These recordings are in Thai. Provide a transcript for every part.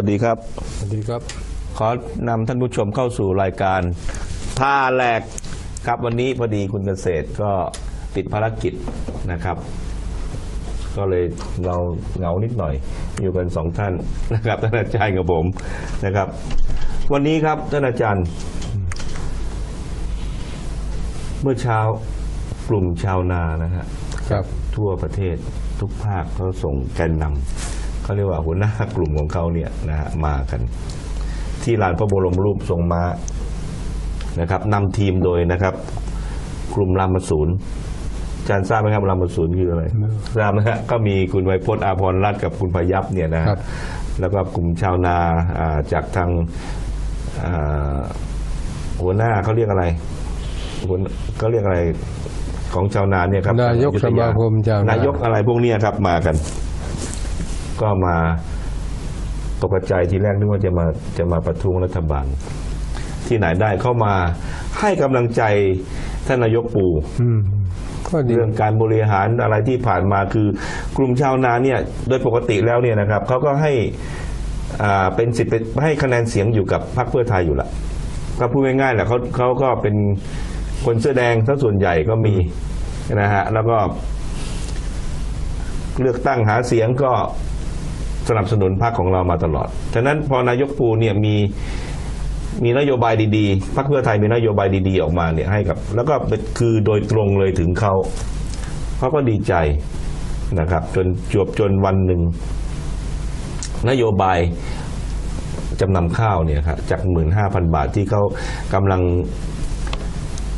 วัสดีครับ สวัสดีครับ ขอนำท่านผู้ชมเข้าสู่รายการท่าแหลกครับวันนี้พอดีคุณเกษตรก็ติดภารกิจนะครับ ก็เลยเราเหงานิดหน่อย อยู่กันสองท่านนะครับท่านอาจารย์กับผมนะครับ วันนี้ครับท่านอาจารย์ เมื่อเช้ากลุ่มชาวนานะฮะครับ ทั่วประเทศทุกภาคเขาส่งแกนนำ เขาเรียกว่าหัวหน้ากลุ่มของเขาเนี่ยนะฮะมากัน ที่ลานพระบรมรูปทรงม้านะครับนำทีมโดยนะครับ กลุ่มรามสูนอาจารย์ทราบไหมครับรามสูนคืออะไรไม่ทราบไหมฮะก็มีคุณไวยพจน์อาภรณ์รัตน์กับคุณพยับเนี่ยนะฮะครับแล้วก็กลุ่มชาวนาอ่าจากทางอ่าหัวหน้าเขาเรียกอะไรหัวเขาเรียกอะไรของชาวนาเนี่ยครับนายกอธสมาคมชาวนานายกอะไรพวกเนี้ยครับมากัน ก็มาตกใจทีแรกนึกว่าจะมาจะมาประท้วงรัฐบาล ที่ไหนได้เข้ามาให้กำลังใจท่านนายกปู่อืมก็ดีเรื่องการบริหารอะไรที่ผ่านมาคือกลุ่มชาวนาเนี่ยโดยปกติแล้วเนี่ยนะครับเขาก็ให้อ่าเป็นสิทธิ์เป็นให้คะแนนเสียงอยู่กับพรรคเพื่อไทยอยู่ละก็พูดง่ายๆแหละเขาเขาก็เป็นคนเสื้อแดงซะส่วนใหญ่ก็มีนะฮะแล้วก็ เลือกตั้งหาเสียงก็ สนับสนุนพรรคของเรามาตลอด ฉะนั้นพอนายกปูเนี่ยมีมีนโยบายดีๆ พรรคเพื่อไทยมีนโยบายดีๆออกมาเนี่ยให้กับ แล้วก็คือโดยตรงเลยถึงเขาเขาก็ดีใจนะครับ จนจวบจนวันหนึ่ง นโยบายจำนำข้าวเนี่ยครับจากหมื่นห้าพันบาทที่เขากำลัง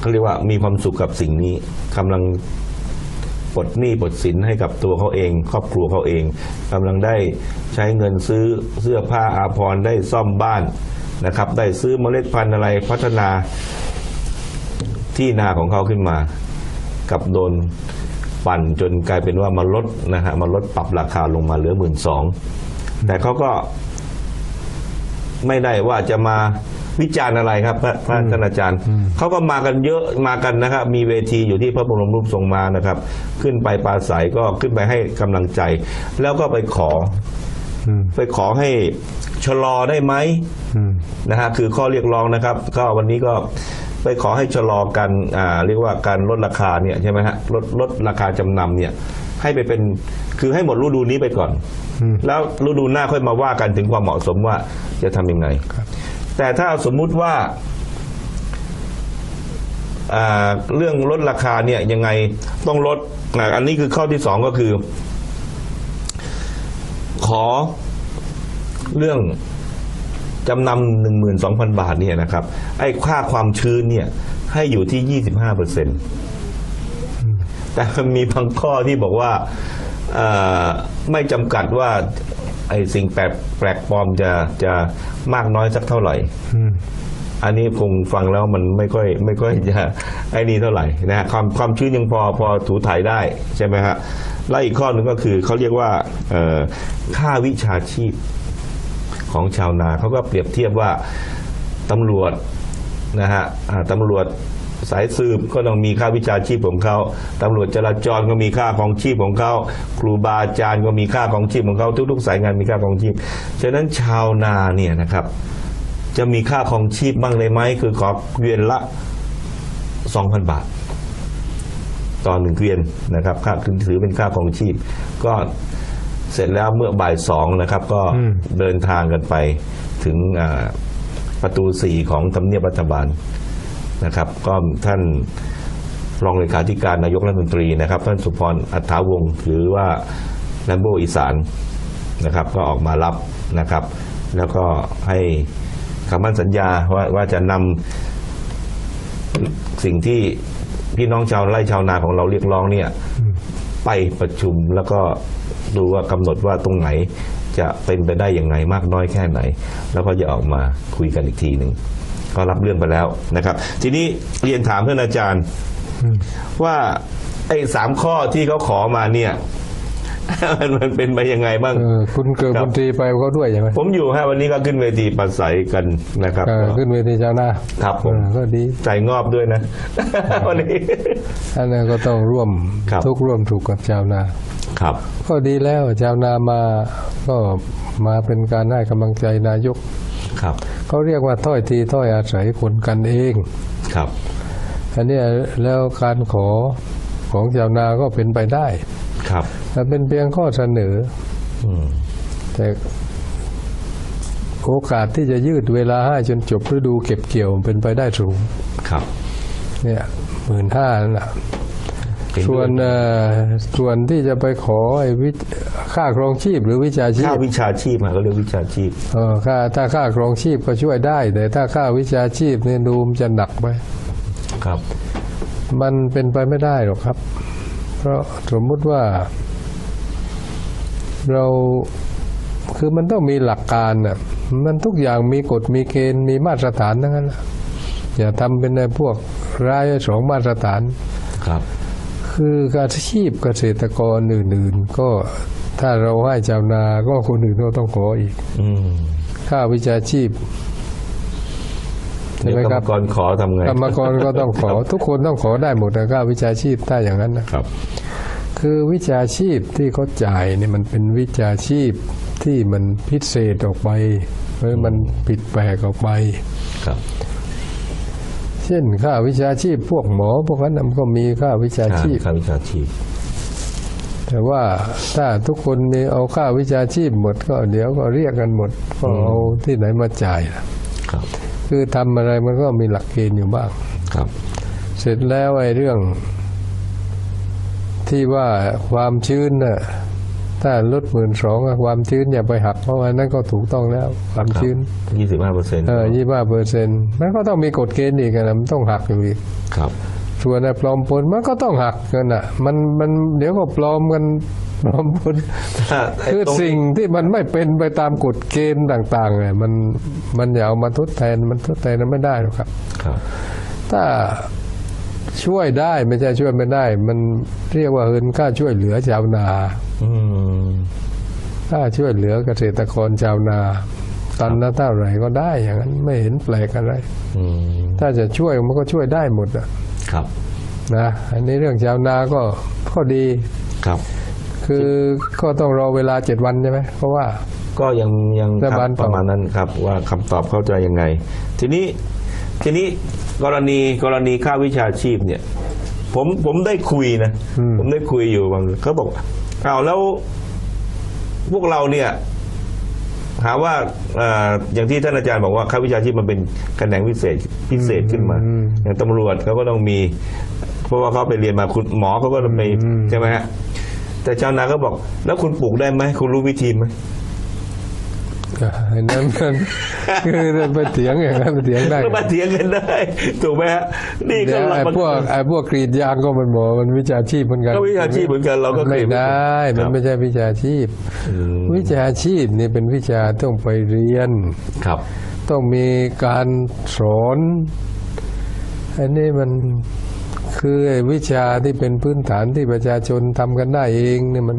เขาเรียกว่ามีความสุขกับสิ่งนี้กำลัง ลดหนี้ปลดสินให้กับตัวเขาเอง ครอบครัวเขาเองกำลังได้ใช้เงินซื้อเสื้อผ้าอาภรณ์ได้ซ่อมบ้านนะครับ ได้ซื้อเมล็ดพันธุ์อะไรพัฒนาที่นาของเขาขึ้นมา กับโดนปั่นจนกลายเป็นว่ามาลดนะฮะมาลดปรับราคาลงมาเหลือหมื่นสองแต่เขาก็ไม่ได้ว่าจะมา วิจารณ์อะไรครับพระพระท่านอาจารย์เขาก็มากันเยอะมากันนะครับ มีเวทีอยู่ที่พระบรมรูปทรงมานะครับ ขึ้นไปปราศัยก็ขึ้นไปให้กำลังใจ แล้วก็ไปขออืมไปขอให้ชะลอได้ไหมอืมนะฮะคือข้อเรียกร้องนะครับ ก็วันนี้ก็ไปขอให้ชะลอการอ่าเรียกว่าการลดราคาเนี่ยใช่ไหมฮะลดลดราคาจำนำเนี่ย ให้ไปเป็นคือให้หมดฤดูนี้ไปก่อนอืมแล้วฤดูหน้าค่อยมาว่ากันถึงความเหมาะสมว่าจะทำยังไงครับ แต่ถ้าสมมุติว่าเรื่องลดราคาเนี่ยยังไงต้องลดอันนี้คือข้อที่สองก็คือ ขอเรื่องจำนำหนึ่งหมื่นสองพันบาทเนี่ยนะครับ ไอ้ค่าความชื้นเนี่ย ให้อยู่ที่ยี่สิบห้าเปอร์เซ็นต์แต่มีบางข้อที่บอกว่าไม่จำกัดว่า ไอ้สิ่งแปลกแปลกปลอมจะจะมากน้อยสักเท่าไหร่อืมอันนี้คงฟังแล้วมันไม่ค่อยไม่ค่อยจะไอ้นี่เท่าไหร่นะฮะความความชื้นยังพอพอถูถ่ายได้ใช่ไหมฮะและอีกข้อหนึ่งก็คือเขาเรียกว่าเอ่อค่าวิชาชีพของชาวนาเขาก็เปรียบเทียบว่าตำรวจนะฮะอ่าตำรวจ สายสืบก็ต้องมีค่าวิชาชีพของเขาตำรวจจราจรก็มีค่าของชีพของเขาครูบาอาจารย์ก็มีค่าของชีพของเขาทุก ๆ สายงานมีค่าของชีพฉะนั้นชาวนาเนี่ยนะครับ จะมีค่าของชีพบ้างเลยไหมคือขอเกวียนละสองพันบาท ต่อหนึ่งเกวียนนะครับค่าถือเป็นค่าของชีพ ก็เสร็จแล้วเมื่อบ่ายสองนะครับ ก็เดินทางกันไปถึงประตูสี่ของทำเนียบรัฐบาล นะครับ ก็ท่านรองเลขาธิการนายกรัฐมนตรีนะครับ ท่านสุพรอัฏฐาวงศ์หรือว่าแลมโบอีสานนะครับ ก็ออกมารับนะครับ แล้วก็ให้คำมั่นสัญญาว่าว่าจะนำสิ่งที่พี่น้องชาวไร่ชาวนาของเราเรียกร้องเนี่ยไปประชุมแล้วก็ดูว่ากำหนดว่าตรงไหนจะเป็นไปได้อย่างไรมากน้อยแค่ไหน แล้วก็จะออกมาคุยกันอีกทีหนึ่ง ก็รับเรื่องไปแล้วนะครับ ทีนี้เรียนถามท่านอาจารย์อืมว่าไอ้สามข้อที่เขาขอมาเนี่ยมันมันเป็นไปยังไงบ้างเออคุณเกิดครับมนตรีไปเขาด้วยใช่ไหมผมอยู่ฮะวันนี้ก็ขึ้นเวทีปราศัยกันนะครับเออขึ้นเวทีชาวนาครับผมเออก็ดีใจงอบด้วยนะวันนี้อันนั้นก็ต้องร่วมครับทุกข์ร่วมถูกข์กับชาวนาครับ ก็ดีแล้วชาวนามาก็มาเป็นการให้กำลังใจนายก ครับเขาเรียกว่าถ้อยทีถ้อยอาศัยคนกันเองครับอันเนี้ยแล้วการขอของชาวนาก็เป็นไปได้ ครับแต่เป็นเพียงข้อเสนออืมแต่โอกาสที่จะยืดเวลาให้จนจบฤดูเก็บเกี่ยวเป็นไปได้สูง ครับ เนี่ยหมื่นห้านั่นแหละเห็นด้วย ส่วนเอ่อส่วนที่จะไปขอไอ้วิค่าครองชีพหรือวิชาชีค่าพวิชาชีพมาก็เรียกวิชาชีพเออค่าถ้าค่าครองชีพก็ช่วยได้ แต่ถ้าค่าวิชาชีพเนี่ยดูมนจะหนักไปครับ มันเป็นไปไม่ได้หรอกครับ เพราะสมมุติว่า เราคือมันต้องมีหลักการน่ะมันทุกอย่างมีกฎมีเกณฑ์มีมาตรฐานทั้งนั้นแหละอย่าทำเป็นในพวกรายสองมาตรฐานครับ คือการชีพเกษตรกรอื่นๆ ก็ถ้าเราให้ชาวนาก็คนอื่นก็ต้องขออีกอืมค่าวิชาชีพใช่เดี๋ยวไหมกรครรัมบกรขอทำไงกรรมกรก็ต้องขอ ทุกคนต้องขอได้หมดนะค่าวิชาชีพถ้าอย่างนั้นนะครับ คือวิชาชีพที่เขาจ่ายเนี่ยมันเป็นวิชาชีพที่มันพิเศษออกไปหรือมันผิดแปลกออกไปครับ เช่นค่าวิชาชีพพวกหมอ พวกนั้นนะมันก็มีค่าวิชาชีพค่าวิชาชีพ แต่ว่าถ้าทุกคนมีเอาค่าวิชาชีพหมดก็เดี๋ยวก็เรียกกันหมดก็เอาที่ไหนมาจ่ายล่ะครับ คือทำอะไรมันก็มีหลักเกณฑ์อยู่บ้างครับ เสร็จแล้วไอ้เรื่องที่ว่าความชื้นน่ะ ถ้าลดหมื่นสองความชื้นอย่าไปหัก เพราะว่านั่นก็ถูกต้องแล้ว ความชื้นยี่สิบห้าเปอร์เซ็นต์เออยี่ห้าเปอร์เซ็นต์มันก็ต้องมีกฎเกณฑ์อีกนะมันต้องหักอยู่อีกครับส่วนไอ้ปลอมปนมันก็ต้องหักกันอะ มันมันเดี๋ยวก็ปลอมกันปลอมปนถ้าไอ้คือตรงสิ่งที่มันไม่เป็นไปตามกฎเกณฑ์ต่างๆเนี่ยมันมันอย่าเอามาทดแทนมันทดแทนมันไม่ได้หรอกครับครับถ้า ช่วยได้ไม่ใช่ช่วยไม่ได้ มันเรียกว่าเฮินค่าช่วยเหลือชาวนาอืมค่าช่วยเหลือเกษตรกรชาวนา ตันละเท่าไหร่ก็ได้อย่างนั้น ไม่เห็นแปลกอะไรอืมถ้าจะช่วยมันก็ช่วยได้หมดอะครับ นะ อันนี้เรื่องชาวนาก็ก็ดีครับ คือก็ต้องรอเวลาเจ็ดวันใช่ไหมเพราะว่าก็ยังยังรัฐครับบาลประมาณนั้นครับ ว่าคำตอบเข้าใจยังไง ทีนี้ ทีนี้กรณีกรณีค่าวิชาชีพเนี่ย ผมผมได้คุยนะอืม ผมได้คุยอยู่บางเขาบอกอ้าวแล้ว พวกเราเนี่ย หาว่าเอ่ออย่างที่ท่านอาจารย์บอกว่าค่าวิชาชีพมันเป็นคะแนนพิเศษพิเศษขึ้นมา อืมอย่างตำรวจเขาก็ต้องมี เพราะว่าเขาไปเรียนมาคุณหมอเขาก็ต้องไปอืม ใช่ไหมฮะแต่ชาวนาก็บอก แล้วคุณปลูกได้ไหมคุณรู้วิธีไหมอั นนั้นมันคือไปเถียงอย่างนั้นไปเถียงได้ก็มาเถียงกันได้ถูกไหมฮะนี่ก็เดี๋ยวเราไอ้มันพวกไอ้พวกกรีดยางก็มันบอกมันวิชาชีพเหมือนกันก็วิชาชีพเหมือนกันเราก็มันไม่เคยได้ครัมันบไม่ใช่วิชาชีพอืมวิชาชีพนี่เป็นวิชาต้องไปเรียนครับ ต้องมีการสอนอันนี้มันคือไอ้วิชาที่เป็นพื้นฐานที่ประชาชนทำกันได้เองเนี่ยมัน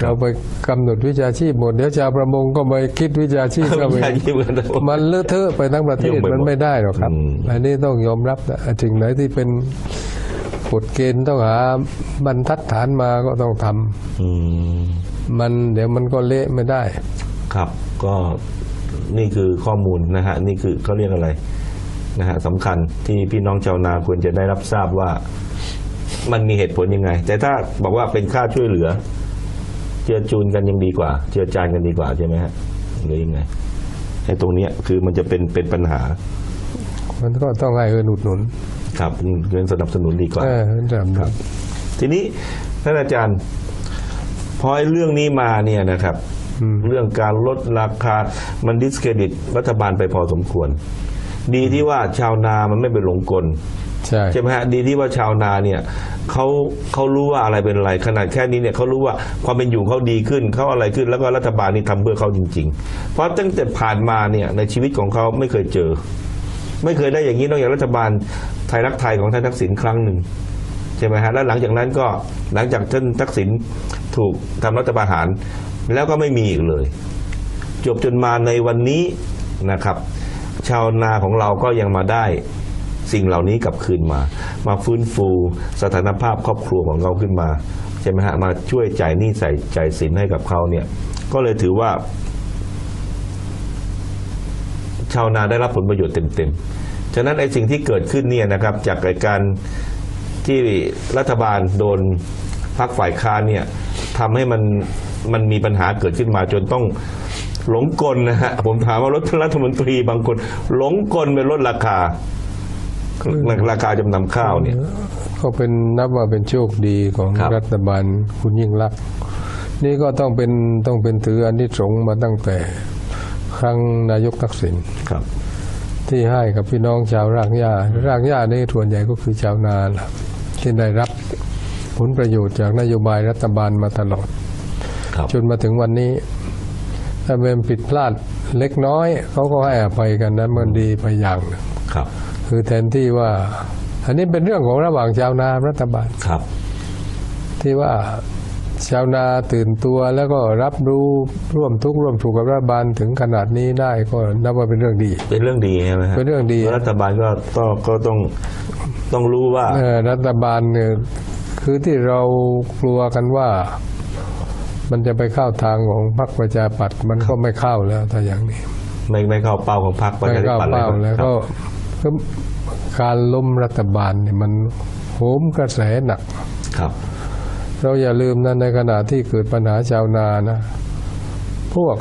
เราไปกำหนดวิชาชีพหมดเดี๋ยวชาวประมงก็ไปคิดวิชาชีพก็วิไปชาชีพกันมันเลอะเทอะไปทั้งประเทศยุ่งไปหมดมันไม่ได้หรอกครับอืมอันนี้ต้องยอมรับนะสิ่งไหนที่เป็นกฎเกณฑ์ต้องหาบรรทัดฐานมาก็ต้องทำอืมมันเดี๋ยวมันก็เละไม่ได้ ครับ ก็นี่คือข้อมูลนะฮะนี่คือเขาเรียกอะไรนะฮะสำคัญที่พี่น้องชาวนาควรจะได้รับทราบว่า มันมีเหตุผลยังไง แต่ถ้าบอกว่าเป็นค่าช่วยเหลือ เจือจูนกันยังดีกว่า เจือจานกันดีกว่าใช่ไหมฮะหรือยังไงไอ้ตรงเนี้ยคือมันจะเป็นเป็นปัญหา มันก็ต้องให้เอินอุดหนุนครับเงินสนับสนุนดีกว่าเออเอิ้นสนับสนุนทีนี้ท่านอาจารย์พอไอ้เรื่องนี้มาเนี่ยนะครับอืมเรื่องการลดราคามันดิสเครดิตรัฐบาลไปพอสมควร ดีที่ว่าชาวนามันไม่ไปหลงกล ใช่ใช่ไหมฮะดีที่ว่าชาวนาเนี่ยเขาเขารู้ว่าอะไรเป็นอะไร ขนาดแค่นี้เนี่ยเขารู้ว่าความเป็นอยู่เขาดีขึ้นเขาอะไรขึ้น แล้วก็รัฐบาลนี่ทำเพื่อเขาจริง ๆ เพราะตั้งแต่ผ่านมาเนี่ยในชีวิตของเขาไม่เคยเจอ ไม่เคยได้อย่างนี้นอกจากรัฐบาลไทยรักไทยของท่านทักษิณครั้งหนึ่งใช่ไหมฮะแล้วหลังจากนั้นก็หลังจากท่านทักษิณถูกทำรัฐประหาร แล้วก็ไม่มีอีกเลย จบจนมาในวันนี้นะครับ ชาวนาของเราก็ยังมาได้ สิ่งเหล่านี้กลับคืนมา มาฟื้นฟูสถานภาพครอบครัวของเราขึ้นมาใช่ไหมฮะมาช่วยจ่ายหนี้ใส่จ่ายสินให้กับเขาเนี่ยก็เลยถือว่า ชาวนาได้รับผลประโยชน์เต็มๆ ฉะนั้นไอ้สิ่งที่เกิดขึ้นเนี่ยนะครับ จากการที่รัฐบาลโดนพักฝ่ายค้านเนี่ยทำให้มันมันมีปัญหาเกิดขึ้นมาจนต้องหลงกลนะฮะผมถามว่ารถรัฐมนตรีบางคน หลงกลไปลดราคา ราคาจำนำข้าวเนี่ย ก็เป็นนับว่าเป็นโชคดีของครับ รัฐบาลคุณยิ่งรักษณ์นี่ก็ต้องเป็นต้องเป็นถืออันที่สงส์มาตั้งแต่ครั้งนายกทักษิณครับ ที่ให้กับพี่น้องชาวรากหญ้ารากหญ้านี่ส่วนใหญ่ก็คือชาวนาล่ะที่ได้รับผลประโยชน์จากนโยบายรัฐบาลมาตลอด ครับ จนมาถึงวันนี้ ถ้าเป็นผิดพลาดเล็กน้อย เขาก็ให้อภัยกันนั้นมันดีไปอย่างหนึ่ง ครับ คือแทนที่ว่า อันนี้เป็นเรื่องของระหว่างชาวนารัฐบาลครับ ที่ว่าชาวนาตื่นตัวแล้วก็รับรู้ร่วมทุกข์ร่วมสุขกับรัฐบาลถึงขนาดนี้ได้ก็นับว่าเป็นเรื่องดี เป็นเรื่องดีใช่ไหมฮะเป็นเรื่องดี รัฐบาลก็ต้องก็ต้องต้องรู้ว่าเอ่อรัฐบาลเนี่ยคือที่เรากลัวกันว่า มันจะไปเข้าทางของพรรคประชาปัตย์มันก็ไม่เข้าแล้วถ้าอย่างนี้ ไม่ไม่เข้าเป้าของพรรคประไม่ชาธิเข้าปัตย์เป้าคแล้วรับก็ ก็การล้มรัฐบาลเนี่ยมันโหมกระแสหนัก ครับ เราอย่าลืมนะในขณะที่เกิดปัญหาชาวนานะ พวก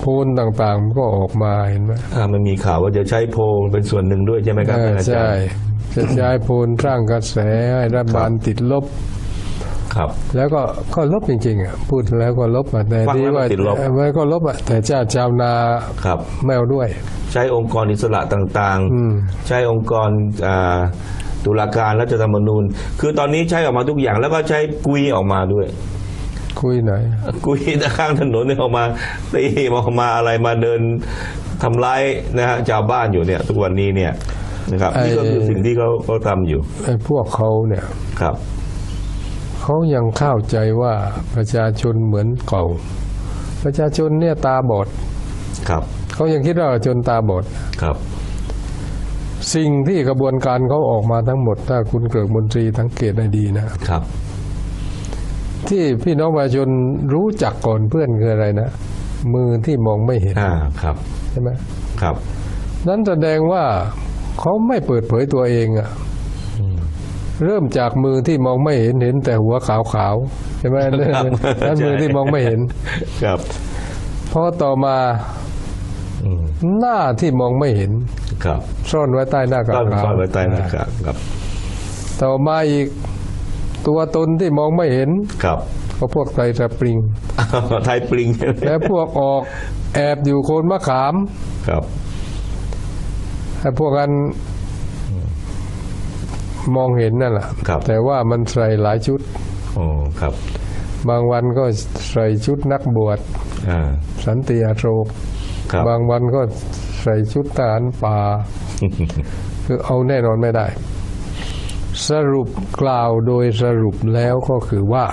โพลต่างๆมันก็ออกมาเห็นไหมอ่ามันมีข่าวว่าจะใช้โพลเป็นส่วนหนึ่งด้วยใช่ไหมครับเออท่านอาจารใช่ย์จะใช้โพลสร้างกระแสให้รัฐบาลติดลบ ครับ แล้วก็ก็ลบจริงๆอะพูดแล้วก็ลบอะแต่ฟังที่แล้วมันว่าติดลบเออมันก็ลบอะแต่เจ้าชาวนาครับไม่เอาด้วย ใช้องค์กรอิสระต่างอืม ๆ ใช้องค์กรอ่าตุลาการรัฐธรรมนูญ คือตอนนี้ใช้ออกมาทุกอย่างแล้วก็ใช้กุยออกมาด้วย คุยหน่อย กุยข้างถนนเนี่ยออกมาตีออกมาอะไรมาเดินทำร้ายนะฮะชาวบ้านอยู่เนี่ย ทุกวันนี้เนี่ยนะครับนี่ก็คือสิ่งที่เขาเขาทำอยู่ไอ้พวกเขาเนี่ย ครับ เขายังเข้าใจว่าประชาชนเหมือนเก่า ประชาชนเนี่ยตาบอดครับเขายังคิดว่าประชาชนตาบอดครับ สิ่งที่กระบวนการเขาออกมาทั้งหมด ถ้าคุณเกิดมนตรีสังเกตให้ดีนะครับ ที่พี่น้องประชาชนรู้จักก่อนเพื่อนคืออะไรนะมือที่มองไม่เห็นอ่าครับใช่ไหมครับ นั้นแสดงว่าเขาไม่เปิดเผยตัวเองอะ เริ่มจากมือที่มองไม่เห็นเห็นแต่หัวขาวๆใช่ไหมนั่นมือที่มองไม่เห็น ครับพอต่อมาอืมหน้าที่มองไม่เห็น ครับซ่อนไว้ใต้หน้ากาก็กขาวซ่อนไว้ใต้หน้ากากครับ ต่อมาอีกตัวตนที่มองไม่เห็น ครับก็พวกไตรสปริงไทยปริงใช่ไหมและพวกออกแอบอยู่โคนมะขาม ครับไอ้พวกนั้น มองเห็นนั่นแหละครับ แต่ว่ามันใส่หลายชุดอ๋อครับ บางวันก็ใส่ชุดนักบวชอ่าสันติอโศกครับบางวันก็ใส่ชุดทหารป่า คือเอาแน่นอนไม่ได้ สรุปกล่าวโดยสรุปแล้วก็คือว่า